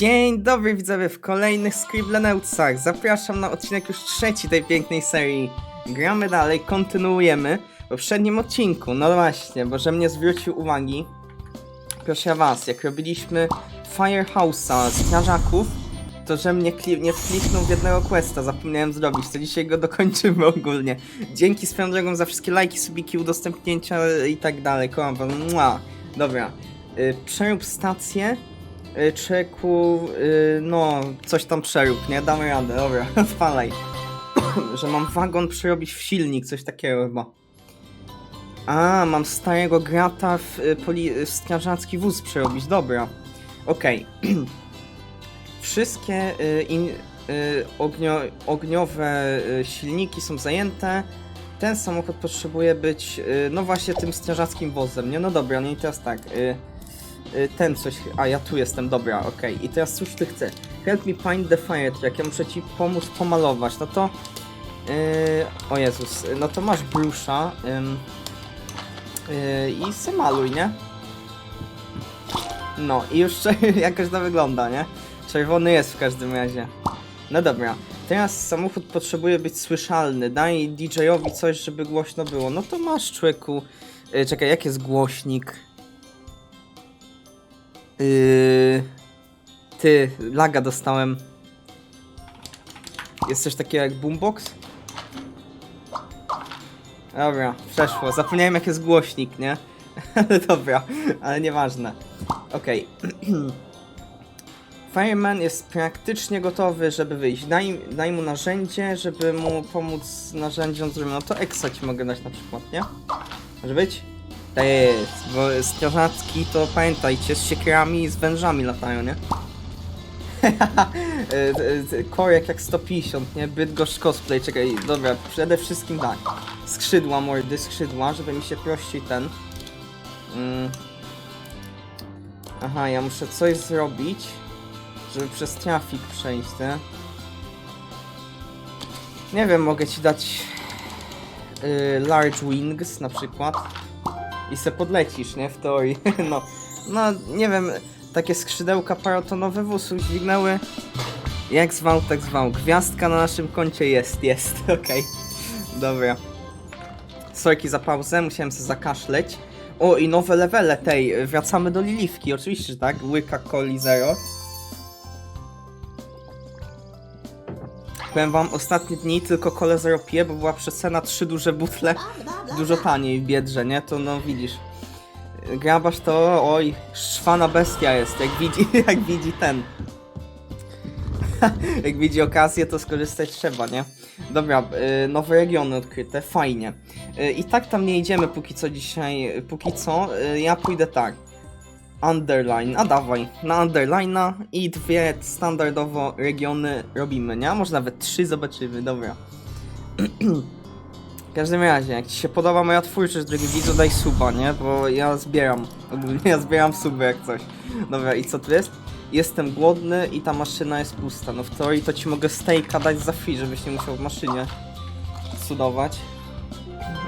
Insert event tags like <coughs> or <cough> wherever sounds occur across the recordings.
Dzień dobry widzowie w kolejnych Scribblenautsach. Zapraszam na odcinek już trzeci tej pięknej serii. Gramy dalej, kontynuujemy. W poprzednim odcinku, no właśnie, bo że mnie zwrócił uwagi. Proszę was, jak robiliśmy Firehouse'a z strażaków, to że mnie nie wkliknął w jednego questa, zapomniałem zrobić, to dzisiaj go dokończymy ogólnie. Dzięki swoją drogą za wszystkie lajki, subiki, udostępnięcia i tak dalej, kocham. Dobra, y, przerób stację, y, czeku, y, no, coś tam przerób, nie? Damy radę, dobra, <laughs> odpalaj. <coughs> że mam wagon przerobić w silnik, coś takiego chyba. A, mam starego grata w, y, poli- strażacki wóz przerobić, dobra. Okej. <clears throat> Wszystkie y, in, y, ognio, ogniowe silniki są zajęte. Ten samochód potrzebuje być, y, no właśnie tym strażackim wozem, nie? No dobra, no i teraz tak. Y, ten coś, a ja tu jestem, dobra, okej. I teraz cóż ty chcesz? Help me find the fire truck, ja muszę ci pomóc pomalować, no to... y, o Jezus, no to masz brusza ym, y, i se maluj, nie? No i już <laughs> jakoś to wygląda, nie? Czerwony jest w każdym razie. No dobra, teraz samochód potrzebuje być słyszalny. Daj DJ-owi coś, żeby głośno było. No to masz człowieku. Yy, czekaj, jak jest głośnik? Yy... Ty, laga dostałem. Jest coś takiego jak boombox? Dobra, przeszło. Zapomniałem jak jest głośnik, nie? Ale <laughs> dobra, ale nieważne. Okej. <clears throat> Fireman jest praktycznie gotowy, żeby wyjść. Daj, daj mu narzędzie, żeby mu pomóc z zrobić. No to Exa ci mogę dać na przykład, nie? Może być? To jest, bo strażacki to pamiętajcie, z siekierami i z wężami latają, nie? <laughs> E, e, Korek jak 150, nie? Bydgoszcz cosplay, czekaj, dobra, przede wszystkim tak. Skrzydła, mordy, skrzydła, żeby mi się prościej ten... Mm. Aha, ja muszę coś zrobić, żeby przez trafik przejść, nie? Nie wiem, mogę ci dać y, large wings na przykład i se podlecisz, nie? W teorii, <laughs> no. No, nie wiem, takie skrzydełka parotonowe wóz udźwignęły. Jak zwał, tak zwał. Gwiazdka na naszym koncie jest, jest, <laughs> okej. Dobra. Sorki za pauzę, musiałem sobie zakaszleć. O, i nowe levele tej, wracamy do Lilifki, oczywiście, że tak? Łyka Coli Zero. Powiem wam, ostatnie dni tylko kole Zero piję, bo była przecena trzy duże butle, dużo taniej w Biedrze, nie? To no widzisz. Grabasz to, oj, szwana bestia jest, jak widzi, <laughs> jak widzi ten. <laughs> jak widzi okazję, to skorzystać trzeba, nie? Dobra, y, nowe regiony odkryte, fajnie. Y, I tak tam nie idziemy póki co dzisiaj, póki co, y, ja pójdę tak. Underline, a dawaj, na underline'a i dwie standardowo regiony robimy, nie? Może nawet trzy zobaczymy, dobra. <clears throat> W każdym razie, jak Ci się podoba moja twórczość, drogi widzu, daj suba, nie? Bo ja zbieram, ja zbieram suby jak coś. Dobra, i co tu jest? Jestem głodny i ta maszyna jest pusta. No w teorii to Ci mogę steaka dać za free, żebyś nie musiał w maszynie cudować.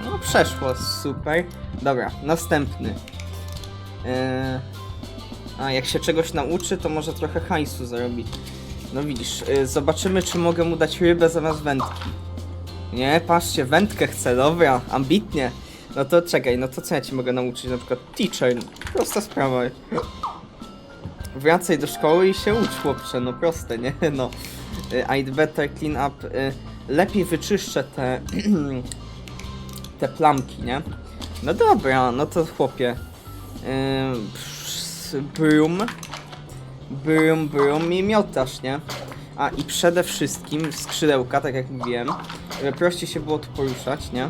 No przeszło, super. Dobra, następny. Yy... A, jak się czegoś nauczy, to może trochę hajsu zarobić. No widzisz, yy, zobaczymy, czy mogę mu dać rybę zamiast wędki. Nie, patrzcie, wędkę chcę, dobra, ambitnie. No to czekaj, no to co ja ci mogę nauczyć? Na przykład teacher, prosta sprawa. Wracaj do szkoły i się ucz, chłopcze, no proste, nie? <laughs> No. Y, I'd better clean up. y, Lepiej wyczyszczę te... <clears throat> te plamki, nie? No dobra, no to chłopie. Ym, psz, Brum. Brum, brum i miotasz, nie? A i przede wszystkim skrzydełka, tak jak mówiłem, żeby prościej się było tu poruszać, nie?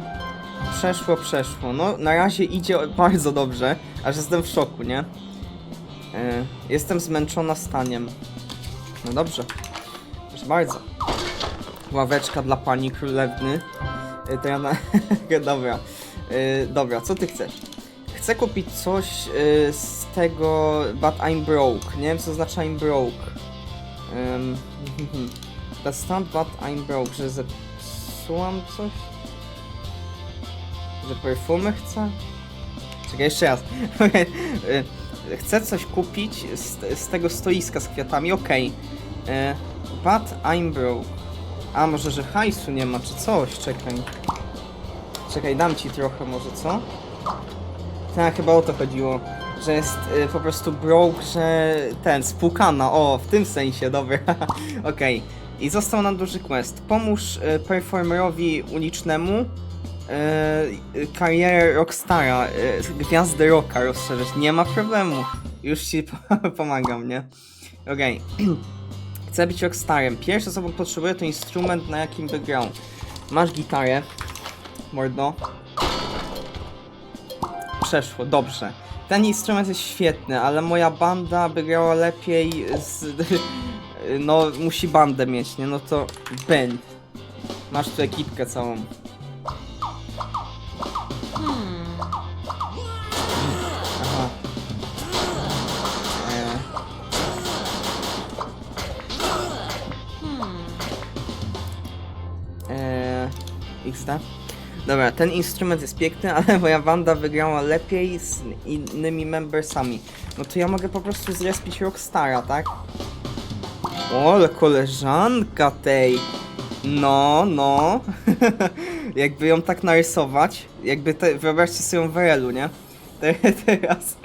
Przeszło, przeszło. No, na razie idzie bardzo dobrze, aż jestem w szoku, nie? Yy, jestem zmęczona staniem. No dobrze. Proszę bardzo. Ławeczka dla pani królewny. Yy, to ja na... <laughs> dobra. Yy, dobra, co ty chcesz? Chcę kupić coś yy, z tego But I'm Broke. Nie wiem co znaczy I'm Broke. Um, <laughs> not but I'm broke, że zepsułam coś? Że perfumy chcę? Czekaj, jeszcze raz. <laughs> Y, Chcę coś kupić z, z tego stoiska z kwiatami, okej. E, But I'm broke. A może, że hajsu nie ma, czy coś, czekaj. Czekaj, dam ci trochę może, co? Tak, chyba o to chodziło. Że jest y, po prostu broke, że ten, spłukana, o, w tym sensie, dobra. <laughs> Okej. I został nam duży quest. Pomóż y, performerowi ulicznemu y, y, karierę Rockstara, y, gwiazdę rocka rozszerzyć. Nie ma problemu. Już ci <laughs> pomagam, nie? Okej. <clears throat> Chcę być rockstarem. Pierwsze co potrzebuję to instrument, na jakim by grał. Masz gitarę, mordo. Przeszło, dobrze. Ten instrument jest świetny, ale moja banda by grała lepiej z... <laughs> No, musi bandę mieć, nie? No to... Ben. Masz tu ekipkę całą. Aha. E. Eee, XD. Dobra, ten instrument jest piękny, <laughs> ale moja banda wygrała lepiej z innymi membersami. No to ja mogę po prostu zrespić Rockstara, tak? O, ale koleżanka tej. No, no. <laughs> jakby ją tak narysować, jakby te, wyobraźcie sobie ją w RL-u, nie? <laughs> Te, teraz.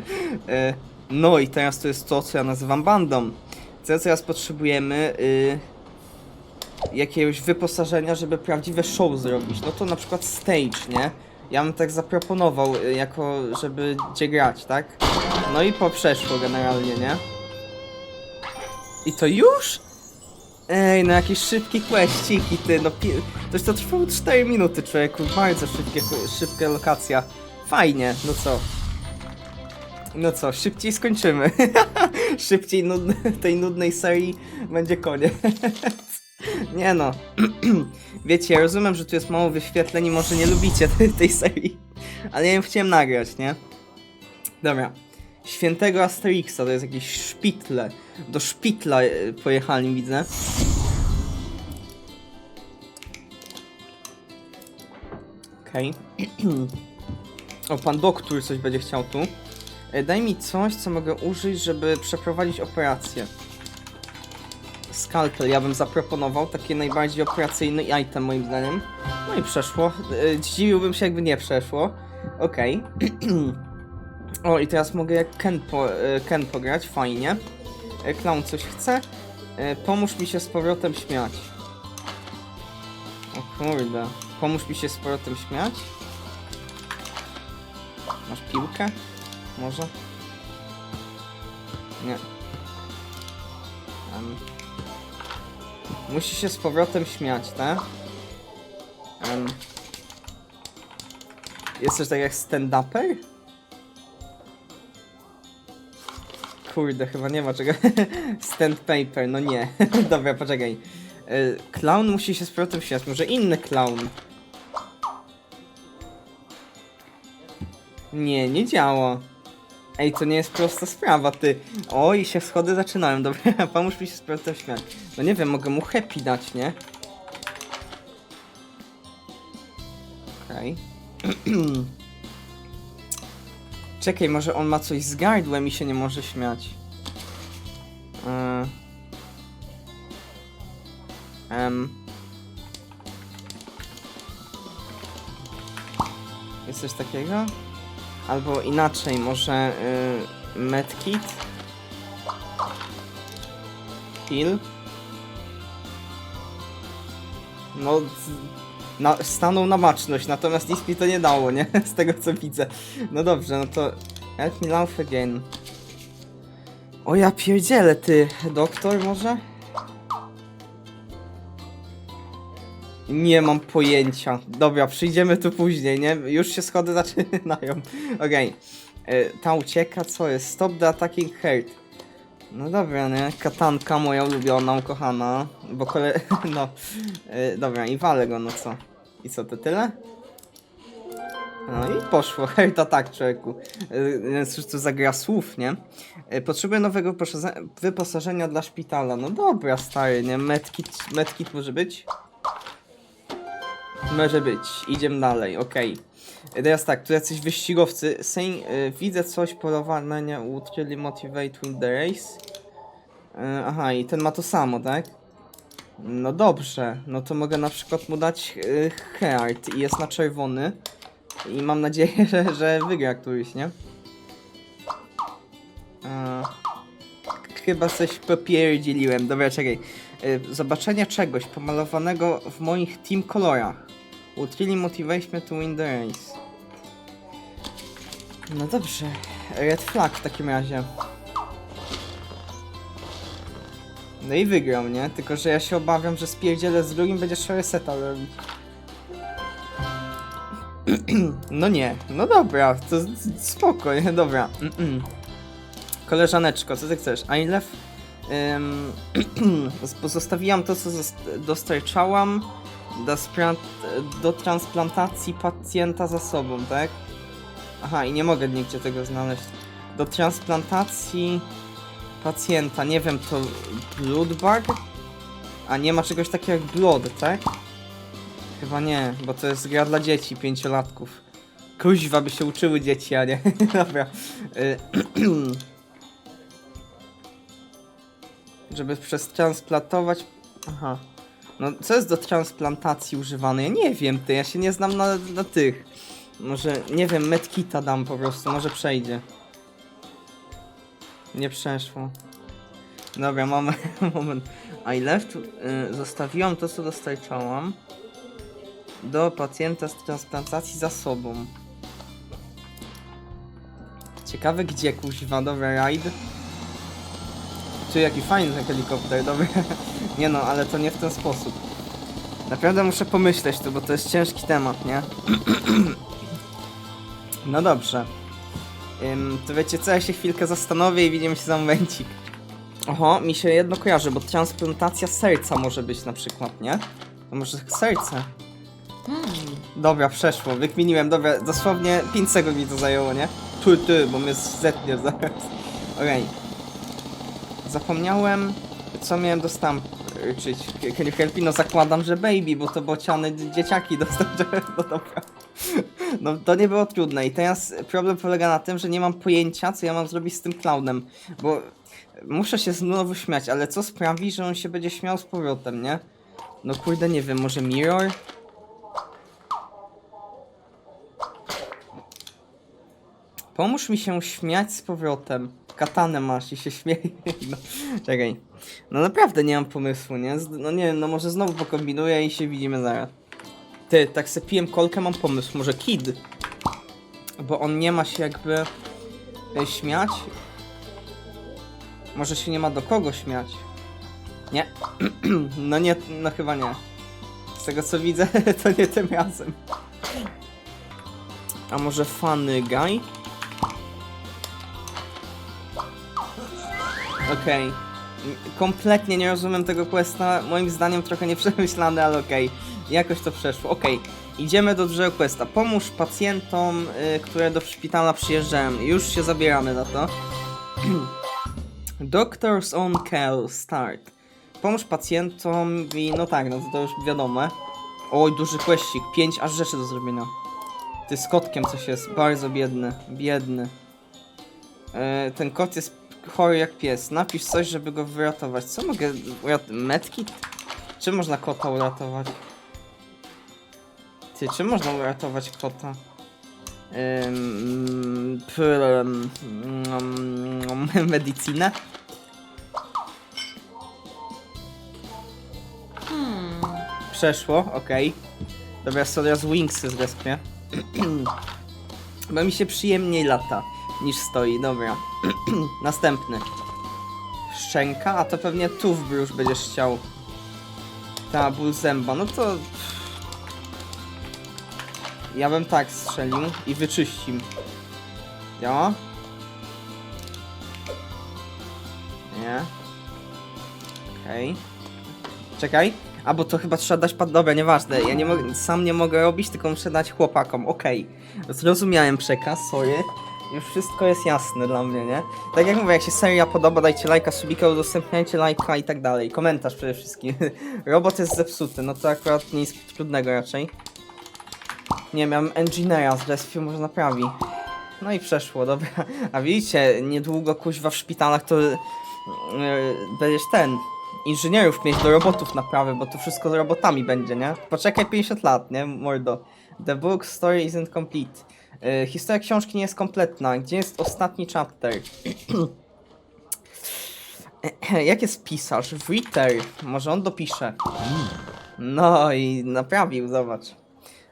E, no i teraz to jest to, co ja nazywam bandą. Co teraz potrzebujemy? Y, jakiegoś wyposażenia, żeby prawdziwe show zrobić. No to na przykład stage, nie? Ja bym tak zaproponował, y, jako żeby gdzie grać, tak? No i poprzeszło generalnie, nie? I to już? Ej, no jakieś szybkie questyki, ty, no pi- to już to trwało 4 minuty, człowieku, bardzo szybkie, szybka lokacja. Fajnie, no co? No co, szybciej skończymy. <laughs> szybciej nudne, tej nudnej serii będzie koniec. <laughs> Nie no. <clears throat> Wiecie, ja rozumiem, że tu jest mało wyświetleń i może nie lubicie <laughs> tej, serii. Ale ja ją chciałem nagrać, nie? Dobra. Świętego Asterixa to jest jakieś szpitle. Do szpitla e, pojechali, widzę. Okej. <clears throat> o, pan doktor coś będzie chciał tu. E, Daj mi coś, co mogę użyć, żeby przeprowadzić operację. Skalpel ja bym zaproponował, taki najbardziej operacyjny item moim zdaniem. No i przeszło. E, Zdziwiłbym się jakby nie przeszło. Okej. <clears throat> o i teraz mogę jak Ken, po, e, Ken pograć, fajnie. E, Clown coś chce. Pomóż mi się z powrotem śmiać. O kurde. Pomóż mi się z powrotem śmiać. Masz piłkę? Może? Nie. Musi się z powrotem śmiać, tak? Um, jest coś tak jak stand-upper? Kurde, chyba nie ma czego. <laughs> Stand paper, no nie. <laughs> Dobra, poczekaj. Y, Clown musi się z powrotem śmiać. Może inny clown. Nie, nie działa. Ej, to nie jest prosta sprawa, ty. O, i się schody zaczynają, dobra, <laughs> pomóż mi się powrotem śmiać. No nie wiem, mogę mu happy dać, nie? Okej. <clears throat> Czekaj, może on ma coś z gardłem i się nie może śmiać. Yy. Em. Jest coś takiego? Albo inaczej, może yy, medkit? Heal? No, na, stanął na baczność, natomiast nic mi to nie dało, nie? <laughs> Z tego co widzę. No dobrze, no to help me laugh again. O ja pierdzielę, ty, doktor może? Nie mam pojęcia. Dobra, przyjdziemy tu później, nie? Już się schody <laughs> zaczynają. Okej. E, Ta ucieka, co jest? Stop the attacking hurt. No dobra, nie? Katanka moja ulubiona, ukochana. Bo kole... <laughs> No. E, Dobra, i walę go, no co? I co, to tyle? No i poszło. <laughs> Hurt attack, człowieku. E, Cóż to za gra słów, nie? Potrzebuję nowego wyposaże- wyposażenia dla szpitala. No dobra, stary, nie? Medkit, medkit może być? Może być. Idziemy dalej, okej. Y, Teraz tak, tu jacyś wyścigowcy. Saying, y, widzę coś, polowanie would really motivate win the race. Y, aha, i ten ma to samo, tak? No dobrze, no to mogę na przykład mu dać y, heart i jest na czerwony. I mam nadzieję, <laughs> że, że wygra któryś, nie? A, chyba coś popierdzieliłem. Dobra, czekaj. Y, zobaczenie czegoś pomalowanego w moich team kolorach. Would really motivate me to win the race. No dobrze. Red flag w takim razie. No i wygrał, nie? Tylko, że ja się obawiam, że spierdzielę z drugim będzie trzeba reseta robić. No nie, no dobra, to spoko, nie? Dobra. Koleżaneczko, co ty chcesz? I left... Ym, <clears throat> pozostawiłam to, co dostarczałam do, do transplantacji pacjenta za sobą, tak? Aha, i nie mogę nigdzie tego znaleźć. Do transplantacji pacjenta, nie wiem, to bloodbag? A nie ma czegoś takiego jak blood, tak? Chyba nie, bo to jest gra dla dzieci, pięciolatków. Kuźwa by się uczyły dzieci, a nie. <laughs> Dobra. Y, <clears throat> Żeby przestransplantować... Aha. No, co jest do transplantacji używane? Ja nie wiem, ty, ja się nie znam na, na tych. Może, nie wiem, medkita dam po prostu, może przejdzie. Nie przeszło. Dobra, moment, <laughs> moment. I left, y, zostawiłam to, co dostarczałam do pacjenta z transplantacji za sobą. Ciekawe gdzie, kuźwa, dobra, ride. Czy jaki fajny ten helikopter, dobra. <laughs> nie no, ale to nie w ten sposób. Naprawdę muszę pomyśleć tu, bo to jest ciężki temat, nie? <clears throat> no dobrze. Ym, to wiecie co, ja się chwilkę zastanowię i widzimy się za momencik. Oho, mi się jedno kojarzy, bo transplantacja serca może być na przykład, nie? To może serce. Dobra, przeszło, wykminiłem, dobra, dosłownie 5 sekund mi to zajęło, nie? Tu, tu, bo mnie zetnie zaraz. Okej. Zapomniałem, co miałem dostarczyć. Can you help me? No zakładam, że baby, bo to bociany dzie- dzieciaki <laughs> dostarczyłem, no. No to nie było trudne i teraz problem polega na tym, że nie mam pojęcia, co ja mam zrobić z tym clownem, bo muszę się znowu śmiać, ale co sprawi, że on się będzie śmiał z powrotem, nie? No kurde, nie wiem, może mirror? Pomóż mi się śmiać z powrotem. Katanę masz i się śmieje. <laughs> No, czekaj. No naprawdę nie mam pomysłu, nie? No nie wiem, no może znowu pokombinuję i się widzimy zaraz. Ty, tak se pijem kolkę, mam pomysł. Może Kid? Bo on nie ma się jakby e, śmiać. Może się nie ma do kogo śmiać. Nie. <clears throat> no nie, no chyba nie. Z tego co widzę, <laughs> to nie tym razem. A może funny guy? Okej. Kompletnie nie rozumiem tego questa. Moim zdaniem trochę nieprzemyślane, ale okej. Jakoś to przeszło. Okej. Idziemy do dużego questa. Pomóż pacjentom, y, które do szpitala przyjeżdżają. Już się zabieramy na to. <clears throat> Doctors on call start. Pomóż pacjentom i no tak, no to, to już wiadome. Oj, duży questik. Pięć aż rzeczy do zrobienia. Ty z kotkiem coś jest. Bardzo biedny. Biedny. E, ten kot jest chory jak pies. Napisz coś, żeby go wyratować. Co mogę... Medkit? Czym można kota uratować? Ty, czym można uratować kota? Ym, pr- medycynę? Przeszło, okej. Dobra, sobie z Wingsy zrespię. <clears throat> Bo mi się przyjemniej lata niż stoi, dobra. <clears throat> Następny. Szczęka, a to pewnie Toothbrush będziesz chciał. Ta, ból zęba, no to... Ja bym tak strzelił i wyczyścił. Działa? Nie. Okej. Czekaj. A, bo to chyba trzeba dać pad... Dobra, nieważne. Ja nie mogę, sam nie mogę robić, tylko muszę dać chłopakom. Okej. Zrozumiałem przekaz, sorry. Już wszystko jest jasne dla mnie, nie? Tak jak mówię, jak się seria podoba, dajcie lajka, subika, udostępniajcie lajka i tak dalej. Komentarz przede wszystkim. <laughs> Robot jest zepsuty, no to akurat nic trudnego raczej. Nie, miałem engineera z Rescue, może naprawi. No i przeszło, dobra. <laughs> A widzicie, niedługo kuźwa w szpitalach to yy, będziesz ten. Inżynierów mieć do robotów naprawy, bo to wszystko z robotami będzie, nie? Poczekaj 50 lat, nie? Mordo. The book story isn't complete. Yy, historia książki nie jest kompletna. Gdzie jest ostatni chapter? <clears throat> Jak jest pisarz? Writer. Może on dopisze. No i naprawił, zobacz.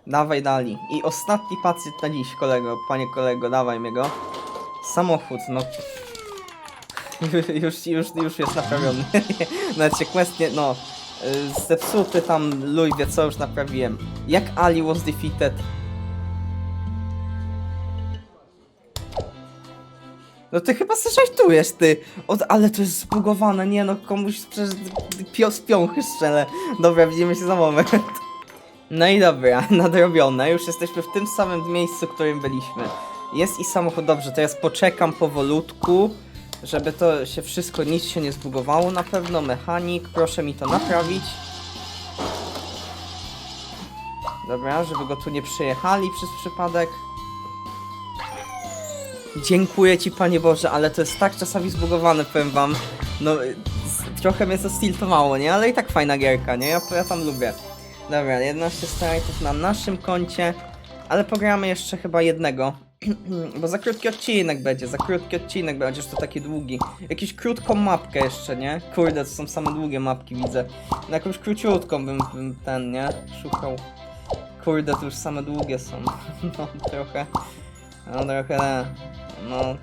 Dawaj dali. I ostatni pacjent na dziś, kolego. Panie kolego, dawaj mnie go. Samochód, no. <laughs> już, już, już jest naprawiony. <laughs> Nawet się quest nie, no. y, Zepsuty tam luj co już naprawiłem. Jak Ali was defeated? No ty chyba se żartujesz, ty. O, ale to jest zbugowane, nie no, komuś z piąchy strzelę. Dobra, widzimy się za moment. No i dobra, <laughs> nadrobione. Już jesteśmy w tym samym miejscu, w którym byliśmy. Jest i samochód, dobrze, teraz poczekam powolutku, żeby to się wszystko, nic się nie zbugowało na pewno. Mechanik, proszę mi to naprawić. Dobra, żeby go tu nie przyjechali przez przypadek. Dziękuję ci, Panie Boże, ale to jest tak czasami zbugowane, powiem wam. No, trochę mnie to stiltowało, nie? Ale i tak fajna gierka, nie? Ja, ja tam lubię. Dobra, 11 startów na naszym koncie, ale pogramy jeszcze chyba jednego. <clears throat> Bo za krótki odcinek będzie, za krótki odcinek będzie, chociaż to taki długi. Jakąś krótką mapkę jeszcze, nie? Kurde, to są same długie mapki, widzę. Na jakąś króciutką bym, bym ten, nie? Szukał. Kurde, to już same długie są. <laughs> No, trochę. No, trochę. No.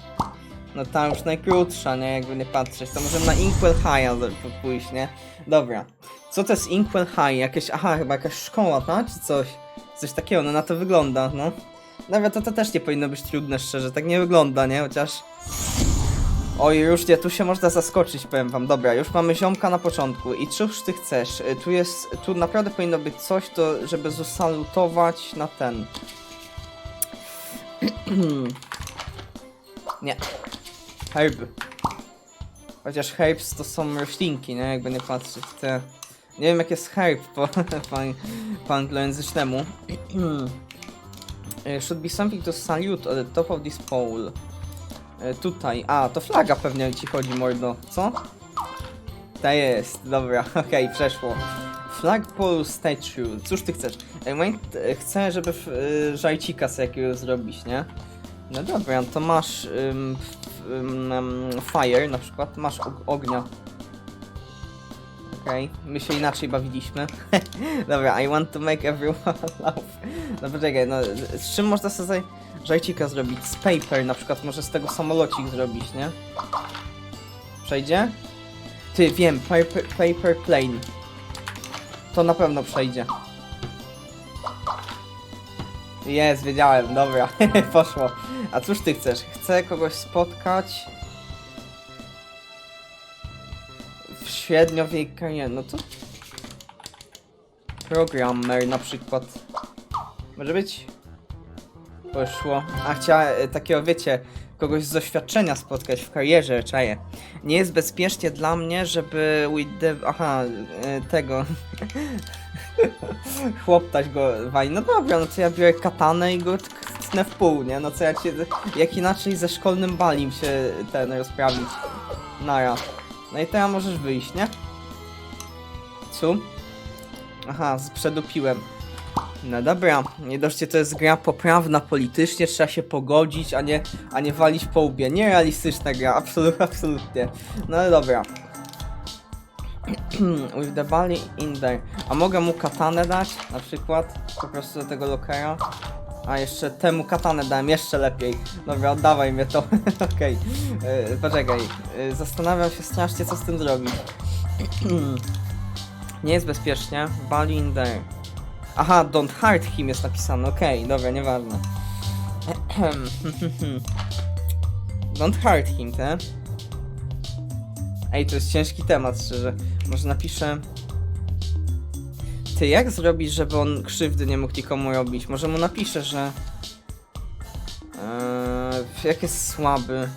No tam już najkrótsza, nie? Jakby nie patrzeć. To możemy na Inkwell High pójść, nie? Dobra. Co to jest Inkwell High? Jakieś, aha, chyba jakaś szkoła, tak? Czy coś? Coś takiego, no na to wygląda, no. Dobra, to, to też nie powinno być trudne, szczerze. Tak nie wygląda, nie? Chociaż... Oj, już nie, tu się można zaskoczyć, powiem wam. Dobra, już mamy ziomka na początku. I cóż ty chcesz? Y, Tu jest, tu naprawdę powinno być coś, to, żeby zasalutować na ten. <clears throat> nie. Herb. Chociaż herbs to są roślinki, nie? Jakby nie patrzeć. Te... Nie wiem jak jest herb po, <laughs> po, po anglojęzycznemu. Eh, <clears throat> Should be something to salute at the top of this pole. E, Tutaj. A, to flaga pewnie ci chodzi, mordo. Co? Ta jest, dobra, <laughs> okej, przeszło. Flagpole statue. Cóż ty chcesz? E, e, Chcę, żeby e, żajcika sobie jakiegoś zrobić, nie? No dobra, to masz ym, ym, fire na przykład, masz og- ognia. Okej, my się inaczej bawiliśmy. <laughs> Dobra, I want to make everyone <laughs> laugh. No poczekaj, no z czym można sobie żajcika zrobić? Z paper na przykład, może z tego samolocik zrobić, nie? Przejdzie? Ty, wiem, paper, paper plane. To na pewno przejdzie. Jest, wiedziałem, dobra, <laughs> poszło. A cóż ty chcesz? Chcę kogoś spotkać w średniowiecznej no to programmer na przykład. Może być? Poszło. A chciała e, takiego, wiecie, kogoś z doświadczenia spotkać w karierze, czaję. Nie jest bezpiecznie dla mnie, żeby. Aha, e, <laughs> <laughs> tego... Chłoptać go wali. No dobra, no to ja biorę katanę i go tnę w pół, nie? No co ja cię... Jak inaczej ze szkolnym balim się ten rozprawić. Nara. No i teraz możesz wyjść, nie? Co? Aha, przedupiłem. No dobra, nie dość to jest gra poprawna politycznie, trzeba się pogodzić, a nie, a nie walić po łbie. Nierealistyczna gra, <laughs> absolut, absolutnie. No dobra. <clears throat> With the body in there. A mogę mu katanę dać, na przykład, po prostu do tego lokera. A jeszcze temu katanę dałem, jeszcze lepiej. Dobra, oddawaj mnie to. <laughs> Okej, okay. poczekaj. Yy, Zastanawiam się strasznie, co z tym zrobić. <clears throat> Nie jest bezpiecznie. Bali in there. Aha, don't hurt him jest napisane. Okej, dobra, nieważne. <clears throat> don't hurt him, te? Ej, to jest ciężki temat, szczerze. Może napiszę... Ty, jak zrobić, żeby on krzywdy nie mógł nikomu robić? Może mu napiszę, że... Eee, jak jest słaby?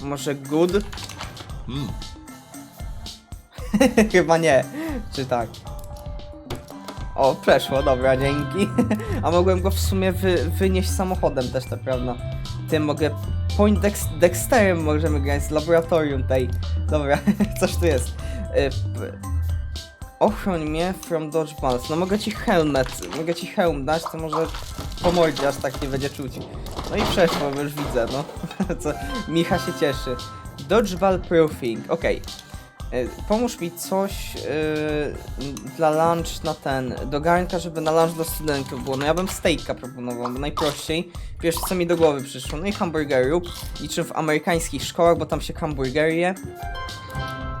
Może good? <laughs> Chyba nie. Czy tak? O, przeszło, dobra, dzięki. <laughs> A mogłem go w sumie wy, wynieść samochodem też, to prawda. Tym mogę... Point Dex Dexterem możemy grać z laboratorium tej. Dobra, <laughs> coś tu jest. Y, Ochroń mnie from dodgeballs. No mogę ci helmet, mogę ci hełm dać, to może po aż tak nie będzie czuć. No i przeszło, już widzę, no. <laughs> Co, Micha się cieszy. Dodgeball proofing, okej. Y, Pomóż mi coś y, dla lunch na ten, do garnka, żeby na lunch do studentów było. No ja bym steaka proponował, bo najprościej. Pierwsze co mi do głowy przyszło. No i hamburgery rób, niczym w amerykańskich szkołach, bo tam się hamburgery je.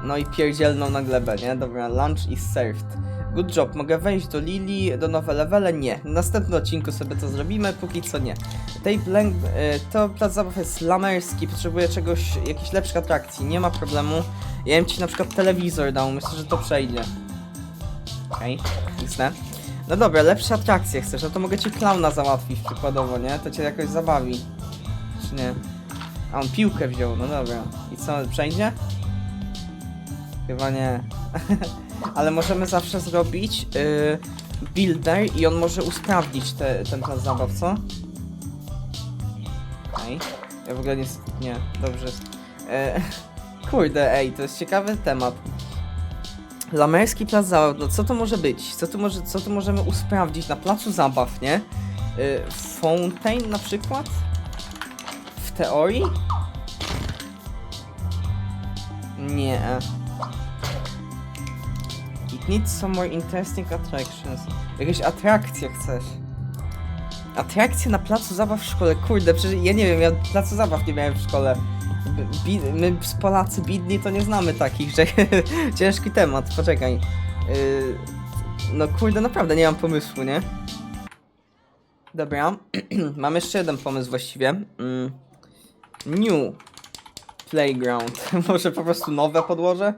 No i pierdzielną na glebę, nie? Dobra, lunch is served. Good job, mogę wejść do Lili, do nowe levele? Nie. W następnym odcinku sobie to zrobimy, póki co nie. Tej blank, y, to plac zabaw jest lamerski, potrzebuję czegoś, jakiejś lepszej atrakcji, nie ma problemu. Ja bym ci na przykład telewizor dał, myślę, że to przejdzie. Okej, okay. No dobra, lepsze atrakcje chcesz, no to mogę ci klauna załatwić przykładowo, nie? To cię jakoś zabawi. Czy nie? A on piłkę wziął, no dobra. I co, przejdzie? Chyba nie. <laughs> Ale możemy zawsze zrobić yy, builder i on może usprawnić te, ten plac zabaw, co? Okej. Ja w ogóle nie... Nie, dobrze. E, <laughs> kurde, ej, to jest ciekawy temat. Lamerski plac zabaw, no co to może być? Co tu, może, co tu możemy usprawdzić na placu zabaw, nie? Y, fountain na przykład? W teorii? Nie. It needs some more interesting attractions. Jakieś atrakcje chcesz. Atrakcje na placu zabaw w szkole. Kurde, przecież ja nie wiem, ja placu zabaw nie miałem w szkole. My z Polacy bidni to nie znamy takich, że <laughs> ciężki temat, poczekaj. Yy, no kurde, naprawdę nie mam pomysłu, nie? Dobra, <clears throat> mam jeszcze jeden pomysł właściwie. Mm. New Playground. <laughs> Może po prostu nowe podłoże?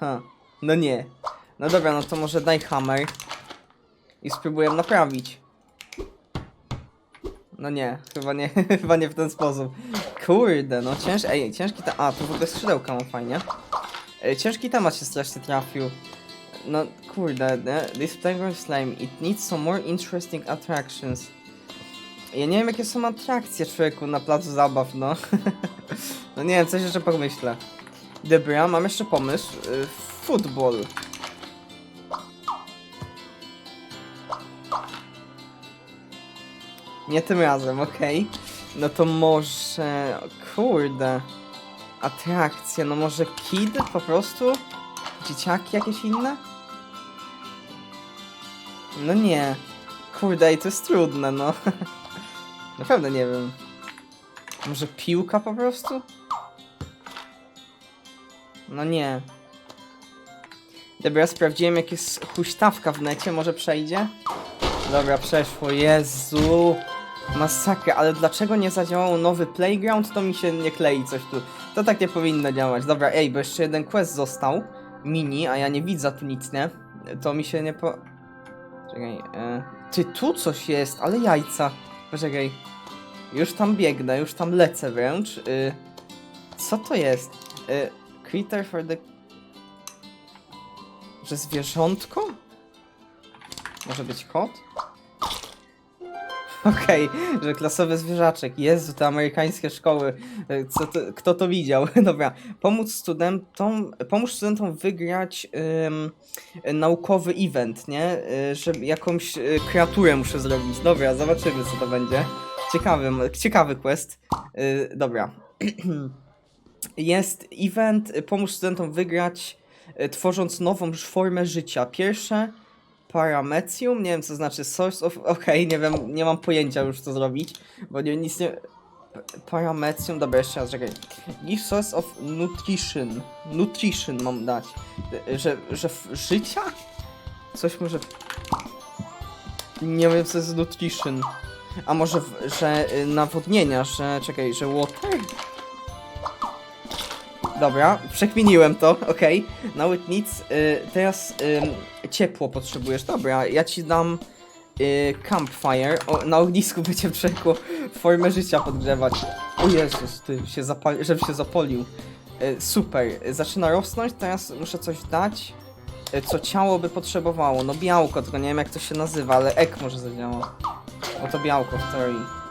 Ha, no nie. No dobra, no to może daj hammer i spróbuję naprawić. No nie, chyba nie, <laughs> chyba nie w ten sposób. Kurde, no cięż, ej, ciężki ta, a tu w ogóle skrzydełka mam fajnie. Ej, ciężki temat się strasznie trafił. No kurde, nie? this playground slime, it needs some more interesting attractions. Ja nie wiem jakie są atrakcje człowieku na placu zabaw, no. <laughs> no nie wiem, coś jeszcze pomyślę. Dobra, mam jeszcze pomysł. Y, Football. Nie tym razem, okej. No to może... Kurde. Atrakcja, no może kid po prostu? Dzieciaki jakieś inne? No nie. Kurde, ej, to jest trudne, no. <laughs> Naprawdę nie wiem. Może piłka po prostu? No nie. Dobra, sprawdziłem jak jest huśtawka w necie, może przejdzie? Dobra, przeszło, Jezu. Masakra, ale dlaczego nie zadziałał nowy playground? To mi się nie klei coś tu. To tak nie powinno działać. Dobra, ej, bo jeszcze jeden quest został. Mini, a ja nie widzę tu nic, nie? To mi się nie po... Czekaj, e... Ty, tu coś jest, ale jajca. Poczekaj. Już tam biegnę, już tam lecę wręcz. Y... Co to jest? Y... Critter for the... Że zwierzątko? Może być kot? Okej, że klasowy zwierzaczek. Jezu, te amerykańskie szkoły. E, Co to, kto to widział? <laughs> Dobra. Pomóc studentom, pomóż studentom wygrać naukowy event, nie? Y, że jakąś y, kreaturę muszę zrobić. Dobra, zobaczymy co to będzie. Ciekawy, ciekawy quest. Dobra. <clears throat> Jest event, pomóż studentom wygrać, tworząc nową formę życia. Pierwsze paramecium, nie wiem co znaczy source of, okej, nie wiem, nie mam pojęcia już co zrobić, bo nie, nic nie... Paramecium, dobra, jeszcze raz, czekaj. Give source of nutrition, nutrition mam dać, że, że życia? Coś może... Nie wiem co jest nutrition. A może, w, że y, nawodnienia, że, czekaj, że water? Dobra, przekminiłem to, <laughs> okej. Now it needs, y, teraz y, ciepło potrzebujesz. Dobra, ja ci dam y, campfire. O, na ognisku <laughs> będzie przekło formę życia podgrzewać. O Jezus, ty, się zapali, żebym się zapolił. Y, super, zaczyna rosnąć, teraz muszę coś dać. y, co ciało by potrzebowało. No białko, tylko nie wiem jak to się nazywa, ale ek może zadziała. Oto białko w teorii.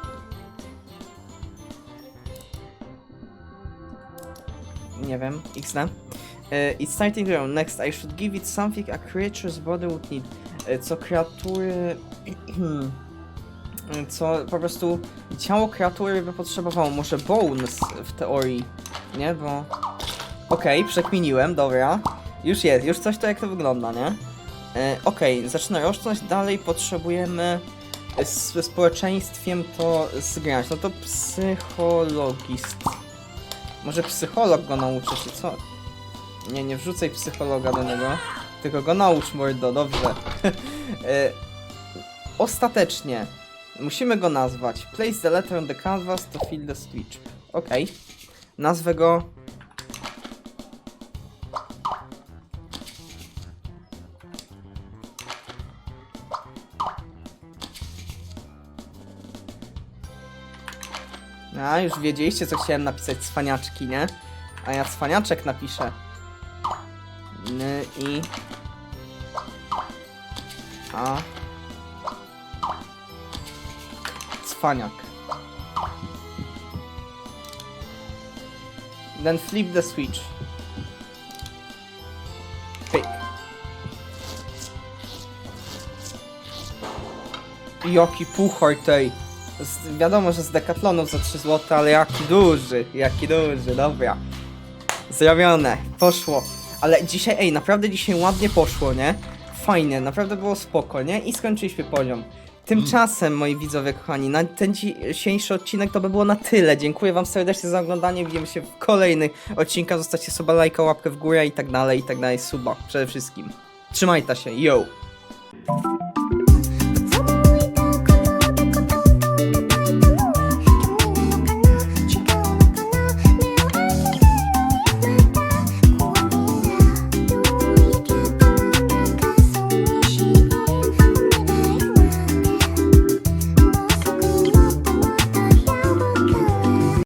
Nie wiem, XD. Uh, it's starting grow. Next, I should give it something a creature's body would need. Y, co kreatury... <clears throat> co po prostu ciało kreatury by potrzebowało. Może bones w teorii, nie? Bo... Okej, przekminiłem, dobra. Już jest, już coś to jak to wygląda, nie? E, Okej, zaczyna rosnąć, dalej potrzebujemy e, ze społeczeństwem to zgrać. No to psychologist. Może psycholog go nauczy, czy co? Nie, nie wrzucaj psychologa do niego, tylko go naucz, mordo, dobrze. <laughs> e, ostatecznie, musimy go nazwać. Place the letter on the canvas to fill the switch. Okej. Nazwę go Już wiedzieliście, co chciałem napisać cwaniaczki, nie? A ja cwaniaczek napiszę. N i a cwaniak. Then flip the switch. Pyk. Jaki puchar tej. Z, wiadomo, że z dekatlonów za 3 zł, ale jaki duży, jaki duży, dobra. Zrobione, poszło. Ale dzisiaj, ej, naprawdę dzisiaj ładnie poszło, nie? Fajnie, naprawdę było spoko, nie? I skończyliśmy poziom. Tymczasem, moi widzowie kochani, na ten dzisiejszy odcinek to by było na tyle. Dziękuję wam serdecznie za oglądanie, widzimy się w kolejnych odcinkach. Zostawcie suba, lajka, łapkę w górę i tak dalej, i tak dalej, suba przede wszystkim. Trzymajcie się, yo!